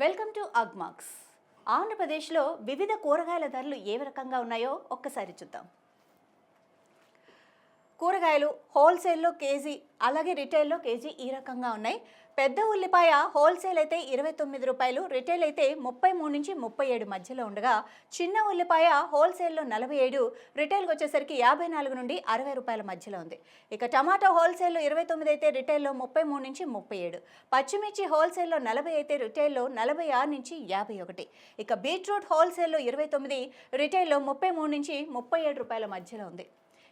Welcome to Agmax. ఆంధ్రప్రదేశ్లో వివిధ కూరగాయల ధరలు ఏ రకంగా ఉన్నాయో ఒక్కసారి చూద్దాం. కూరగాయలు హోల్సేల్లో కేజీ అలాగే రిటైల్లో కేజీ ఈ రకంగా ఉన్నాయి. పెద్ద ఉల్లిపాయ హోల్సేల్ అయితే ఇరవై తొమ్మిది రూపాయలు రిటైల్ అయితే ముప్పై మూడు నుంచి ముప్పై ఏడు మధ్యలో ఉండగా చిన్న ఉల్లిపాయ హోల్సేల్లో నలభై ఏడు రిటైల్కి వచ్చేసరికి యాభై నాలుగు నుండి అరవై రూపాయల మధ్యలో ఉంది. ఇక టమాటో హోల్సేల్లో ఇరవై తొమ్మిది అయితే రిటైల్లో ముప్పై మూడు నుంచి ముప్పై ఏడు పచ్చిమిర్చి హోల్సేల్లో నలభై అయితే రిటైల్లో నలభై ఆరు నుంచి యాభై ఒకటి ఇక బీట్రూట్ హోల్సేల్లో ఇరవై తొమ్మిది రిటైల్లో ముప్పై మూడు నుంచి ముప్పై ఏడు రూపాయల మధ్యలో ఉంది.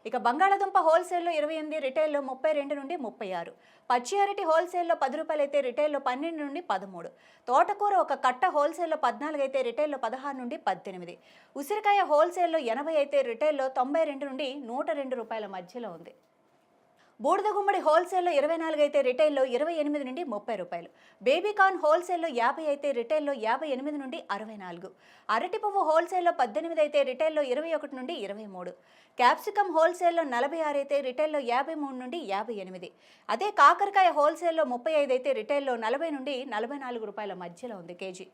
ఇక బంగాళాదుంప హోల్సేల్లో ఇరవై ఎనిమిది రిటైల్లో ముప్పై రెండు నుండి ముప్పై ఆరు. పచ్చి అరటి హోల్సేల్లో పది రూపాయలు అయితే రిటైల్లో పన్నెండు నుండి పదమూడు. తోటకూర ఒక కట్ట హోల్సేల్లో పద్నాలుగు అయితే రిటైల్లో పదహారు నుండి పద్దెనిమిది. ఉసిరికాయ హోల్సేల్లో ఎనభై అయితే రిటైల్లో తొంభై రెండు నుండి నూట రెండు రూపాయల మధ్యలో ఉంది. బూడిద గుమ్మడి హోల్సేల్లో ఇరవై నాలుగు అయితే రిటైల్లో ఇరవై ఎనిమిది నుండి ముప్పై రూపాయలు. బేబీకార్న్ హోల్సేల్లో యాభై అయితే రిటైల్లో యాభై ఎనిమిది నుండి అరవై నాలుగు. అరటి పువ్వు హోల్సేల్లో పద్దెనిమిది అయితే రిటైల్లో ఇరవై ఒకటి నుండి ఇరవై మూడు. క్యాప్సికమ్ హోల్సేల్లో నలభై ఆరు అయితే రిటైల్లో యాభై మూడు నుండి యాభై ఎనిమిది. అదే కాకరకాయ హోల్సేల్లో ముప్పై ఐదు అయితే రిటైల్లో నలభై నుండి నలభై నాలుగు రూపాయల మధ్యలో ఉంది కేజీ.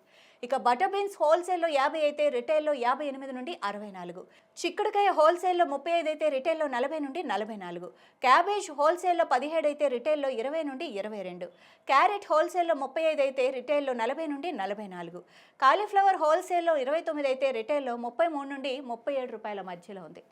ఇక బటర్ బీన్స్ హోల్సేల్లో యాభై అయితే రిటైల్లో యాభై ఎనిమిది నుండి అరవై నాలుగు. చిక్కుడుకాయ హోల్సేల్లో ముప్పై ఐదు అయితే రిటైల్లో నలభై నుండి నలభై నాలుగు. క్యాబేజ్ హోల్సేల్లో పదిహేడు అయితే రిటైల్లో ఇరవై నుండి ఇరవై రెండు. క్యారెట్ హోల్సేల్లో ముప్పై ఐదు అయితే రిటైల్లో నలభై నుండి నలభై నాలుగు. కాలీఫ్లవర్ హోల్సేల్లో ఇరవై తొమ్మిది అయితే రిటైల్లో ముప్పై మూడు నుండి ముప్పై ఏడు రూపాయల మధ్యలో ఉంది.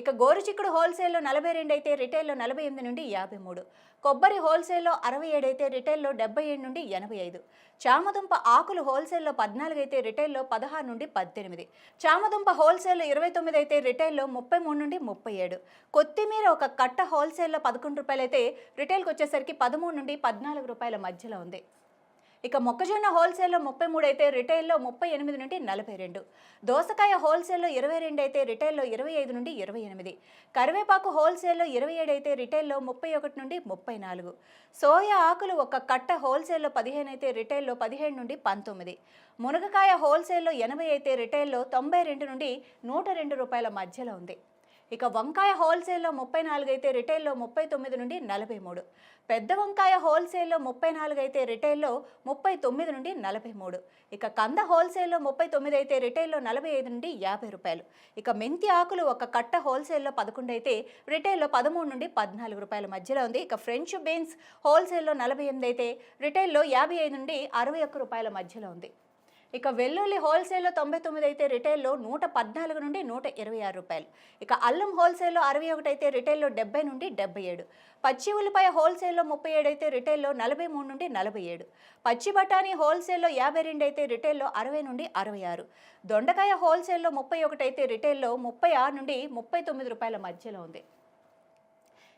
ఇక గోరుచిక్కుడు హోల్సేల్లో నలభై రెండు అయితే రిటైల్లో నలభై ఎనిమిది నుండి యాభై మూడు. కొబ్బరి హోల్సేల్లో అరవై ఏడు అయితే రిటైల్లో డెబ్బై ఏడు నుండి ఎనభై ఐదు. చామదుంప ఆకులు హోల్సేల్లో పద్నాలుగు అయితే రిటైల్లో పదహారు నుండి పద్దెనిమిది. చామదుంప హోల్సేల్లో ఇరవై తొమ్మిది అయితే రిటైల్లో ముప్పై మూడు నుండి ముప్పై ఏడు. కొత్తిమీర ఒక కట్ట హోల్సేల్లో పదకొండు రూపాయలు అయితే రిటైల్కి వచ్చేసరికి పదమూడు నుండి పద్నాలుగు రూపాయల మధ్యలో ఉంది. ఇక మొక్కజొన్న హోల్సేల్లో ముప్పై మూడు అయితే రిటైల్లో ముప్పై ఎనిమిది నుండి నలభై రెండు. దోసకాయ హోల్సేల్లో ఇరవై రెండు అయితే రిటైల్లో ఇరవై ఐదు నుండి ఇరవై ఎనిమిది. కరివేపాకు హోల్సేల్లో ఇరవై ఏడు అయితే రిటైల్లో ముప్పై ఒకటి నుండి ముప్పై నాలుగు. సోయా ఆకులు ఒక కట్ట హోల్సేల్లో పదిహేను అయితే రిటైల్లో పదిహేడు నుండి పంతొమ్మిది. మునగకాయ హోల్సేల్లో ఎనభై అయితే రిటైల్లో తొంభై రెండు నుండి నూట రెండు రూపాయల మధ్యలో ఉంది. ఇక వంకాయ హోల్సేల్లో ముప్పై నాలుగు అయితే రిటైల్లో ముప్పై తొమ్మిది నుండి నలభై మూడు. పెద్ద వంకాయ హోల్సేల్లో ముప్పై నాలుగు అయితే రిటైల్లో ముప్పై తొమ్మిది నుండి నలభై మూడు. ఇక కంద హోల్సేల్లో ముప్పై తొమ్మిది అయితే రిటైల్లో నలభై ఐదు నుండి యాభై రూపాయలు. ఇక మెంతి ఆకులు ఒక కట్ట హోల్సేల్లో పదకొండు అయితే రిటైల్లో పదమూడు నుండి పద్నాలుగు రూపాయల మధ్యలో ఉంది. ఇక ఫ్రెంచ్ బీన్స్ హోల్సేల్లో నలభై ఎనిమిది అయితే రిటైల్లో యాభై ఐదు నుండి అరవై ఒక్క రూపాయల మధ్యలో ఉంది. ఇక వెల్లుల్లి హోల్సేల్లో తొంభై తొమ్మిది అయితే రిటైల్లో నూట పద్నాలుగు నుండి నూట ఇరవై ఆరు రూపాయలు. ఇక అల్లం హోల్సేల్లో అరవై ఒకటి అయితే రిటైల్లో డెబ్బై నుండి డెబ్బై ఏడు. పచ్చి ఉల్లిపాయ హోల్సేల్లో ముప్పై ఏడు అయితే రిటైల్లో నలభై మూడు నుండి నలభై ఏడు. పచ్చి బఠానీ హోల్సేల్లో యాభై రెండు అయితే రిటైల్లో అరవై నుండి అరవై ఆరు. దొండకాయ హోల్సేల్లో ముప్పై ఒకటి అయితే రిటైల్లో ముప్పై ఆరు నుండి ముప్పై తొమ్మిది రూపాయల మధ్యలో ఉంది.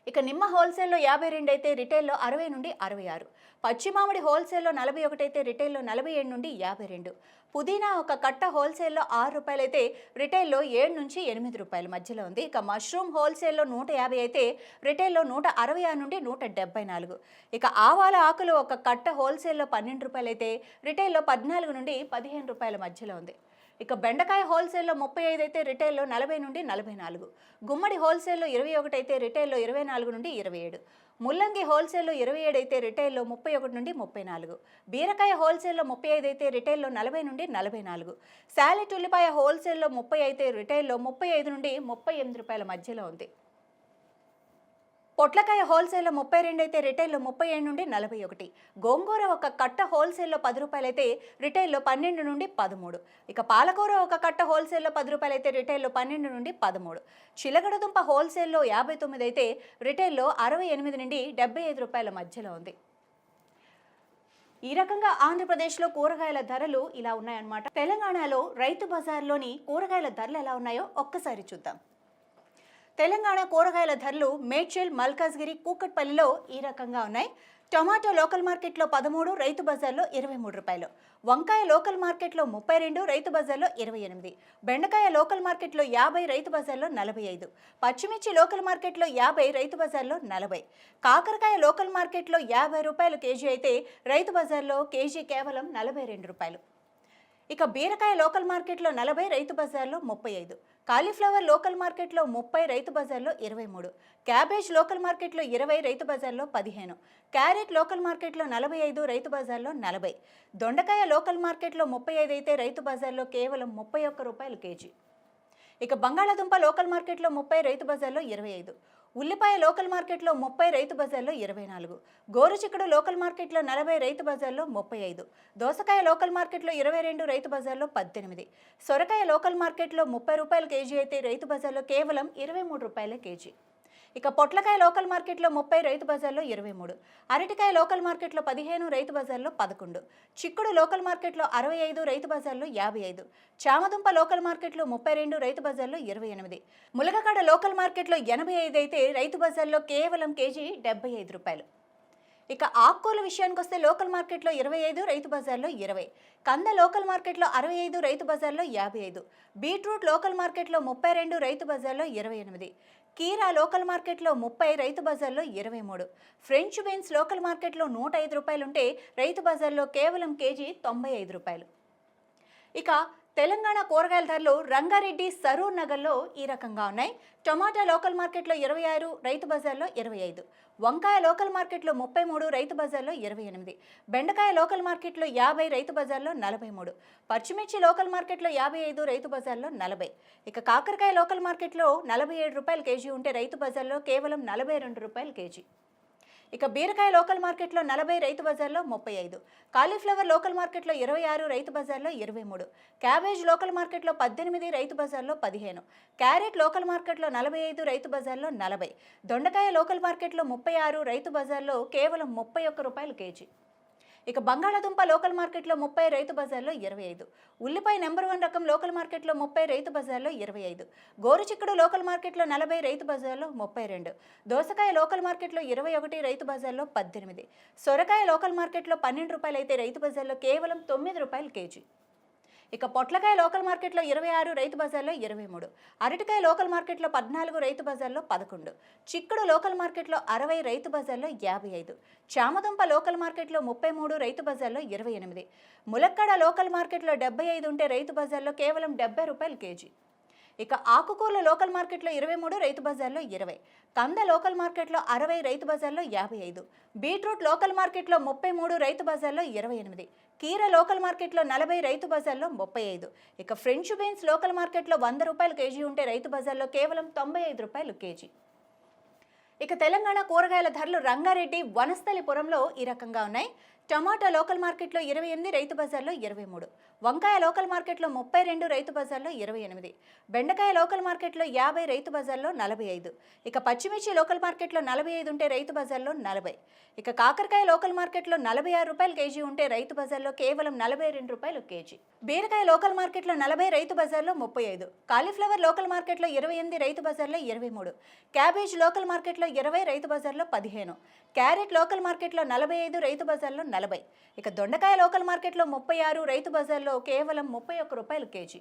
ఇక నిమ్మ హోల్సేల్లో యాభై రెండు అయితే రిటైల్లో అరవై నుండి అరవై ఆరు. పచ్చి మామిడి హోల్సేల్లో నలభై ఒకటి అయితే రిటైల్లో నలభై ఏడు నుండి యాభై రెండు. పుదీనా ఒక కట్ట హోల్సేల్లో ఆరు రూపాయలు అయితే రిటైల్లో ఏడు నుంచి ఎనిమిది రూపాయల మధ్యలో ఉంది. ఇక మష్రూమ్ హోల్సేల్లో నూట యాభై అయితే రిటైల్లో నూట అరవై ఆరు నుండి నూట డెబ్బై నాలుగు. ఇక ఆవాల ఆకులు ఒక కట్ట హోల్సేల్లో పన్నెండు రూపాయలు అయితే రిటైల్లో పద్నాలుగు నుండి పదిహేను రూపాయల మధ్యలో ఉంది. ఇక బెండకాయ హోల్సేల్లో ముప్పై ఐదు అయితే రిటైల్లో నలభై నుండి నలభై నాలుగు. గుమ్మడి హోల్సేల్లో ఇరవై ఒకటి అయితే రిటైల్లో ఇరవై నాలుగు నుండి ఇరవై ఏడు. ముల్లంగి హోల్సేల్లో ఇరవై ఏడు అయితే రిటైల్లో ముప్పై ఒకటి నుండి ముప్పై నాలుగు. బీరకాయ హోల్సేల్లో ముప్పై ఐదు అయితే రిటైల్లో నలభై నుండి నలభై నాలుగు. శాలెట్ ఉల్లిపాయ హోల్సేల్లో ముప్పై అయితే రిటైల్లో ముప్పై ఐదు నుండి ముప్పై ఎనిమిది రూపాయల మధ్యలో ఉంది. పొట్లకాయ హోల్సేల్లో ముప్పై రెండు అయితే రిటైల్లో ముప్పై ఏడు నుండి నలభై ఒకటి. గోంగూర ఒక కట్ట హోల్సేల్లో పది రూపాయలు అయితే రిటైల్లో పన్నెండు నుండి పదమూడు. ఇక పాలకూర ఒక కట్ట హోల్సేల్లో పది రూపాయలు అయితే రిటైల్లో పన్నెండు నుండి పదమూడు. చిలగడదుంప హోల్సేల్లో యాభై తొమ్మిది అయితే రిటైల్లో అరవై ఎనిమిది నుండి డెబ్బై ఐదు రూపాయల మధ్యలో ఉంది. ఈ రకంగా ఆంధ్రప్రదేశ్లో కూరగాయల ధరలు ఇలా ఉన్నాయన్నమాట. తెలంగాణలో రైతు బజార్లోని కూరగాయల ధరలు ఎలా ఉన్నాయో ఒక్కసారి చూద్దాం. తెలంగాణ కూరగాయల ధరలు మేడ్చల్ మల్కాజ్గిరి కూకట్పల్లిలో ఈ రకంగా ఉన్నాయి. టొమాటో లోకల్ మార్కెట్లో పదమూడు రైతు బజార్లో ఇరవై మూడు రూపాయలు. వంకాయ లోకల్ మార్కెట్లో ముప్పై రెండు రైతు బజార్లో ఇరవై ఎనిమిది. బెండకాయ లోకల్ మార్కెట్లో యాభై రైతు బజార్లో నలభై ఐదు. పచ్చిమిర్చి లోకల్ మార్కెట్లో యాభై రైతు బజార్లో నలభై. కాకరకాయ లోకల్ మార్కెట్లో యాభై రూపాయలు కేజీ అయితే రైతు బజార్లో కేజీ కేవలం నలభై రెండు రూపాయలు. ఇక బీరకాయ లోకల్ మార్కెట్లో నలభై రైతు బజార్లో ముప్పై ఐదు. కాలీఫ్లవర్ లోకల్ మార్కెట్లో ముప్పై రైతు బజార్లో ఇరవై మూడు. క్యాబేజ్ లోకల్ మార్కెట్లో ఇరవై రైతు బజార్లో పదిహేను. క్యారెట్ లోకల్ మార్కెట్లో నలభై ఐదు రైతు బజార్లో నలభై. దొండకాయ లోకల్ మార్కెట్లో ముప్పై ఐదు అయితే రైతు బజార్లో కేవలం ముప్పై ఒక్క రూపాయలు కేజీ. ఇక బంగాళాదుంప లోకల్ మార్కెట్లో ముప్పై రైతు బజార్లో ఇరవై ఐదు. ఉల్లిపాయ లోకల్ మార్కెట్లో ముప్పై రైతు బజార్లో ఇరవై నాలుగు. గోరుచిక్కుడు లోకల్ మార్కెట్లో నలభై రైతు బజార్లో ముప్పై ఐదు. దోసకాయ లోకల్ మార్కెట్లో ఇరవై రెండు రైతు బజార్లో పద్దెనిమిది. సొరకాయ లోకల్ మార్కెట్లో ముప్పై రూపాయల కేజీ అయితే రైతు బజార్లో కేవలం ఇరవై మూడు రూపాయల కేజీ. ఇక పొట్లకాయ లోకల్ మార్కెట్లో ముప్పై రైతు బజార్లో ఇరవై మూడు. అరటికాయ లోకల్ మార్కెట్లో పదిహేను రైతు బజార్లో పదకొండు. చిక్కుడు లోకల్ మార్కెట్లో అరవై ఐదు రైతు బజార్లో యాభై ఐదు. చామదుంప లోకల్ మార్కెట్లో ముప్పై రెండు రైతు బజార్లో ఇరవై ఎనిమిది. ములగకాడ లోకల్ మార్కెట్లో ఎనభై ఐదు అయితే రైతు బజార్లో కేవలం కేజీ డెబ్బై ఐదు రూపాయలు. ఇక ఆకుకూరల విషయానికి వస్తే లోకల్ మార్కెట్లో ఇరవై ఐదు రైతు బజార్లో ఇరవై. కంద లోకల్ మార్కెట్లో అరవై ఐదు రైతు బజార్లో యాభై ఐదు. బీట్రూట్ లోకల్ మార్కెట్లో ముప్పై రెండు రైతు బజార్లో ఇరవై ఎనిమిది. కీరా లోకల్ మార్కెట్లో ముప్పై రైతు బజార్లో ఇరవై మూడు. ఫ్రెంచ్ బీన్స్ లోకల్ మార్కెట్లో నూట ఐదు రూపాయలుంటే రైతు బజార్లో కేవలం కేజీ తొంభై ఐదు రూపాయలు. ఇక తెలంగాణ కూరగాయల ధరలు రంగారెడ్డి సరూర్ నగర్లో ఈ రకంగా ఉన్నాయి. టమాటా లోకల్ మార్కెట్లో ఇరవై ఆరు రైతు బజార్లో ఇరవై ఐదు. వంకాయ లోకల్ మార్కెట్లో ముప్పై మూడు రైతు బజార్లో ఇరవై ఎనిమిది. బెండకాయ లోకల్ మార్కెట్లో యాభై రైతు బజార్లో నలభై మూడు. పచ్చిమిర్చి లోకల్ మార్కెట్లో యాభై ఐదు రైతు బజార్లో నలభై. ఇక కాకరకాయ లోకల్ మార్కెట్లో నలభై ఏడు రూపాయలు కేజీ ఉంటే రైతు బజార్లో కేవలం నలభై రెండు రూపాయలు కేజీ. ఇక బీరకాయ లోకల్ మార్కెట్లో నలభై రైతు బజార్లో ముప్పై ఐదు. కాలీఫ్లవర్ లోకల్ మార్కెట్లో ఇరవై ఆరు రైతు బజార్లో ఇరవై మూడు. క్యాబేజ్ లోకల్ మార్కెట్లో పద్దెనిమిది రైతు బజార్లో పదిహేను. క్యారెట్ లోకల్ మార్కెట్లో నలభై ఐదు రైతు బజార్లో నలభై. దొండకాయ లోకల్ మార్కెట్లో ముప్పై ఆరు రైతు బజార్లో కేవలం ముప్పై ఒక్క రూపాయలు కేజీ. ఇక బంగాళాదుంప లోకల్ మార్కెట్లో ముప్పై రైతు బజార్లో ఇరవై ఐదు. ఉల్లిపాయ నెంబర్ వన్ రకం లోకల్ మార్కెట్లో ముప్పై రైతు బజార్లో ఇరవై ఐదు. గోరుచిక్కుడు లోకల్ మార్కెట్లో నలభై రైతు బజార్లో ముప్పై రెండు. దోసకాయ లోకల్ మార్కెట్లో ఇరవై ఒకటి రైతు బజార్లో పద్దెనిమిది. సొరకాయ లోకల్ మార్కెట్లో పన్నెండు రూపాయలు అయితే రైతు బజార్లో కేవలం తొమ్మిది రూపాయలు కేజీ. ఇక పొట్లకాయ లోకల్ మార్కెట్లో ఇరవై ఆరు రైతు బజార్లో ఇరవై మూడు. అరటికాయ లోకల్ మార్కెట్లో పద్నాలుగు రైతు బజార్లో పదకొండు. చిక్కుడు లోకల్ మార్కెట్లో అరవై రైతు బజార్లో యాభై ఐదు. చామదుంప లోకల్ మార్కెట్లో ముప్పై మూడు రైతు బజార్లో ఇరవై ఎనిమిది. ములక్కడ లోకల్ మార్కెట్లో డెబ్బై ఐదు ఉంటే రైతు బజార్లో కేవలం డెబ్బై రూపాయలు కేజీ. ఇక ఆకుకూరల లోకల్ మార్కెట్లో ఇరవై మూడు రైతు బజార్లో ఇరవై. కంద లోకల్ మార్కెట్లో అరవై రైతు బజార్లో యాభై ఐదు. బీట్రూట్ లోకల్ మార్కెట్లో ముప్పై మూడు రైతు బజార్లో ఇరవై ఎనిమిది. కీర లోకల్ మార్కెట్లో నలభై రైతు బజార్లో ముప్పై ఐదు. ఇక ఫ్రెంచ్ బీన్స్ లోకల్ మార్కెట్లో వంద రూపాయలు కేజీ ఉంటే రైతు బజార్లో కేవలం తొంభై ఐదు రూపాయలు కేజీ. ఇక తెలంగాణ కూరగాయల ధరలు రంగారెడ్డి వనస్థలిపురంలో ఈ రకంగా ఉన్నాయి. టమాటా లోకల్ మార్కెట్లో ఇరవై ఎనిమిది రైతు బజార్లో ఇరవై మూడు. వంకాయ లోకల్ మార్కెట్లో ముప్పై రెండు రైతు బజార్లో ఇరవై ఎనిమిది బెండకాయ లోకల్ మార్కెట్లో యాభై రైతు బజార్లో నలభై ఐదు ఇక పచ్చిమిర్చి లోకల్ మార్కెట్లో నలభై ఐదు ఉంటే రైతు బజార్లో నలభై ఇక కాకరకాయ లోకల్ మార్కెట్లో నలభై ఆరు రూపాయలు కేజీ ఉంటే రైతు బజార్లో కేవలం నలభై రెండు రూపాయలు కేజీ బీరకాయ లోకల్ మార్కెట్లో నలభై రైతు బజార్లో ముప్పై ఐదు కాలీఫ్లవర్ లోకల్ మార్కెట్లో ఇరవై ఎనిమిది రైతు బజార్లో ఇరవై మూడు క్యాబేజ్ లోకల్ మార్కెట్లో ఇరవై రైతు బజార్లో పదిహేను క్యారెట్ లోకల్ మార్కెట్లో నలభై ఐదు రైతు బజార్లో నలభై ఇక దొండకాయ లోకల్ మార్కెట్లో ముప్పై ఆరు రైతు బజార్లో కేవలం ముప్పై ఒక్క రూపాయలు కేజీ.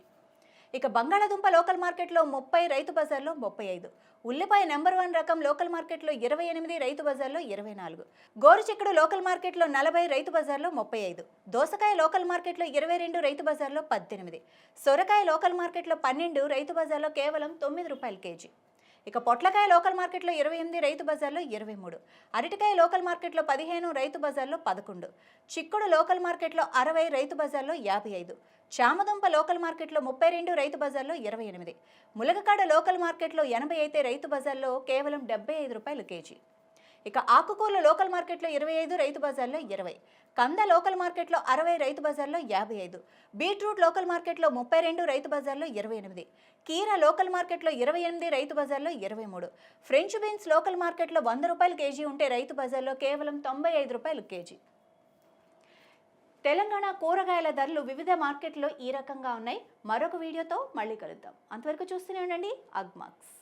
ఇక బంగాళాదుంప లోకల్ మార్కెట్లో ముప్పై రైతు బజార్లో ముప్పై ఐదు. ఉల్లిపాయ నెంబర్ వన్ రకం లోకల్ మార్కెట్లో ఇరవై ఎనిమిది రైతు బజార్లో ఇరవై నాలుగు. గోరుచిక్కుడు లోకల్ మార్కెట్లో నలభై రైతు బజార్లో ముప్పై ఐదు. దోసకాయ లోకల్ మార్కెట్లో ఇరవై రెండు రైతు బజార్లో పద్దెనిమిది. సొరకాయ లోకల్ మార్కెట్లో పన్నెండు రైతు బజార్లో కేవలం తొమ్మిది రూపాయలు కేజీ. ఇక పొట్లకాయ లోకల్ మార్కెట్లో ఇరవై ఎనిమిది రైతు బజార్లో ఇరవై మూడు. అరటికాయ లోకల్ మార్కెట్లో పదిహేను రైతు బజార్లో పదకొండు. చిక్కుడు లోకల్ మార్కెట్లో అరవై రైతు బజార్లో యాభై ఐదు. చామదుంప లోకల్ మార్కెట్లో ముప్పై రెండు రైతు బజార్లో ఇరవై ఎనిమిది. ములగకాడ లోకల్ మార్కెట్లో ఎనభై అయితే రైతు బజార్లో కేవలం డెబ్బై ఐదు రూపాయలు కేజీ. ఇక ఆకుకూరల లోకల్ మార్కెట్లో ఇరవై ఐదు రైతు బజార్లో ఇరవై. కంద లోకల్ మార్కెట్లో అరవై రైతు బజార్లో యాభై ఐదు. బీట్రూట్ లోకల్ మార్కెట్లో ముప్పై రెండు రైతు బజార్లో ఇరవై ఎనిమిది. కీర లోకల్ మార్కెట్లో ఇరవై ఎనిమిది రైతు బజార్లో ఇరవై మూడు. ఫ్రెంచ్ బీన్స్ లోకల్ మార్కెట్లో వంద రూపాయలు కేజీ ఉంటే రైతు బజార్లో కేవలం తొంభై ఐదు రూపాయలు కేజీ. తెలంగాణ కూరగాయల ధరలు వివిధ మార్కెట్లో ఈ రకంగా ఉన్నాయి. మరొక వీడియోతో మళ్ళీ కలుద్దాం. అంతవరకు చూస్తూనే ఉండండి. అగ్మాక్స్